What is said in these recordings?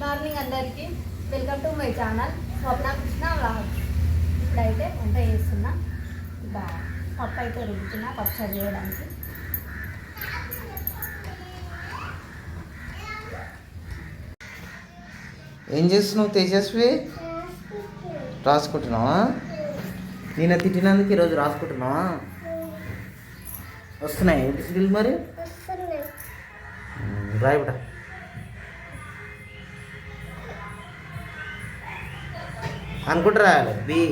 Morning అందరికీ. Welcome to my channel Swapna Krishna vlogs ఇప్పుడైతే వంట చేస్తున్నా. ఇక పప్పు అయితే రుబ్బుతున్నా పచ్చడి చేయడానికి. ఏం చేస్తున్నావు తేజస్వి? రాసుకుంటున్నావా? నేను తిట్టినందుకు ఈరోజు రాసుకుంటున్నావా? వస్తున్నాయి. ఏబిసిడీలు మరి? ఉమ్, అనుకుంటూ రాయాలి. బి.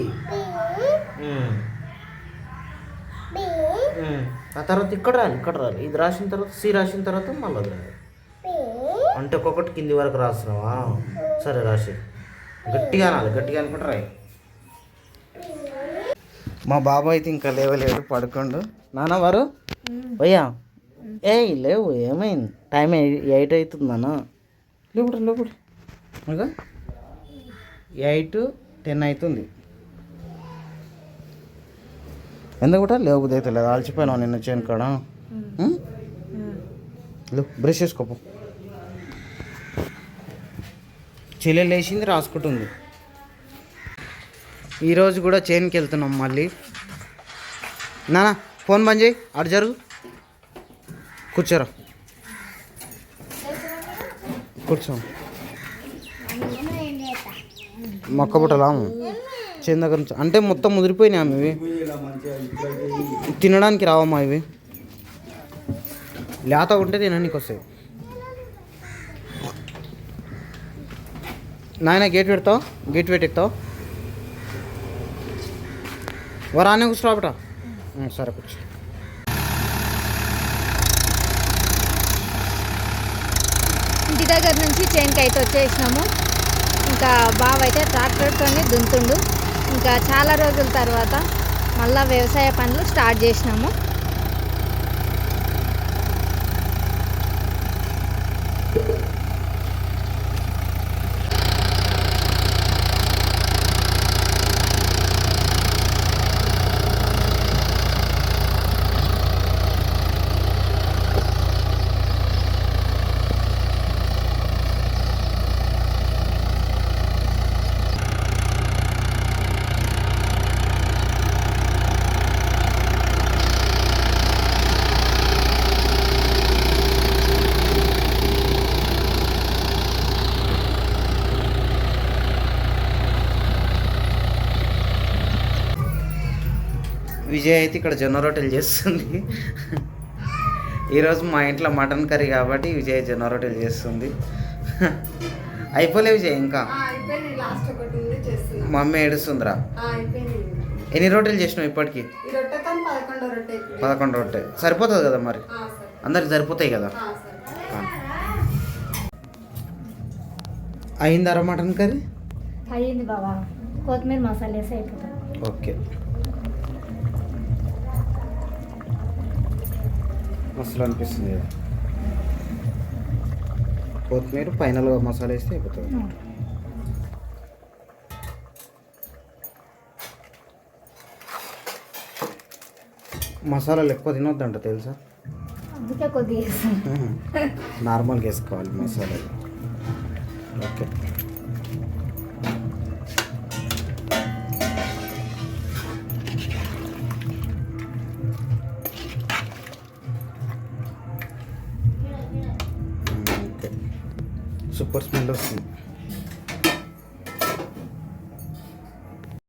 ఆ తర్వాత ఇక్కడ రాయాలి ఇక్కడ రాయాలి. ఇది రాసిన తర్వాత సి రాసిన తర్వాత మళ్ళీ అది రాయాలి. అంటే ఒక్కొక్కటి కింది వరకు రాస్తున్నావా? సరే రాసి. గట్టిగా అనాలి గట్టిగా అనుకుంటా రాయి. మా బాబు అయితే ఇంకా లేవలేడు పడుకోండు. నాన్న వారు? భయ్యా ఏ లేవు ఏమైంది? టైం ఎయిట్ అవుతుందన్నా లేపుడు లేపుడు. ఇంకా? ఎయిట్ టెన్ అవుతుంది. ఎందుకు కూడా లేవు అయితే లేదు ఆల్చిపోయినావు నిన్న చేయను కాడ. బ్రష్ చేసుకోపో చెల్లె లేచింది రాసుకుంటుంది. ఈరోజు కూడా చైన్కి వెళ్తున్నాం మళ్ళీ. నానా ఫోన్ బంద్ చేయి. అటు జరుగు కూర్చోరా. కూర్చో. మొక్క బుట్టలా చేను దగ్గర నుంచి. అంటే మొత్తం ముదిరిపోయినాయి ఇవి. తినడానికి రావమ్మా ఇవి. లేత ఉంటే తినడానికి వస్తాయి. నాయన గేట్ పెడతావు? గేట్ పెట్టెక్తావు వరానే కూర్చోబట సరే కూర్చో. ఇంటి దగ్గర నుంచి చైన్కి అయితే వచ్చేసినాము. ఇంకా బావ అయితే ట్రాక్టర్తోనే దున్తుండు ఇంకా చాలా రోజుల తర్వాత మళ్ళీ వ్యవసాయ పనులు స్టార్ట్ చేసినాము. విజయ్ అయితే ఇక్కడ జొన్న రొట్టెలు చేస్తుంది. ఈరోజు మా ఇంట్లో మటన్ కర్రీ కాబట్టి విజయ్ జొన్న రొట్టెలు చేస్తుంది. అయిపోలే విజయ్ ఇంకా? మమ్మీ ఏడుస్తుందిరా. ఎన్ని రొట్టెలు చేసినావు ఇప్పటికి? పదకొండో రొట్టె సరిపోతుంది కదా మరి? ఆ, సరే అందరికి సరిపోతాయి కదా? ఆ, సరే అయిందరా మటన్ కర్రీ? అయ్యింది బాబా. కొత్తిమీర మసాలా వేసి అయిపోతుంది. ఓకే. మసాలా అనిపిస్తుంది కదా. కొత్తిమీర ఫైనల్గా మసాలా వేస్తే అయిపోతుంది. మసాలాలు ఎక్కువ తినొద్దంట తెలుసా. నార్మల్గా వేసుకోవాలి మసాలాలు. ఓకే. ఓకే సూపర్ స్మెల్ వస్తుంది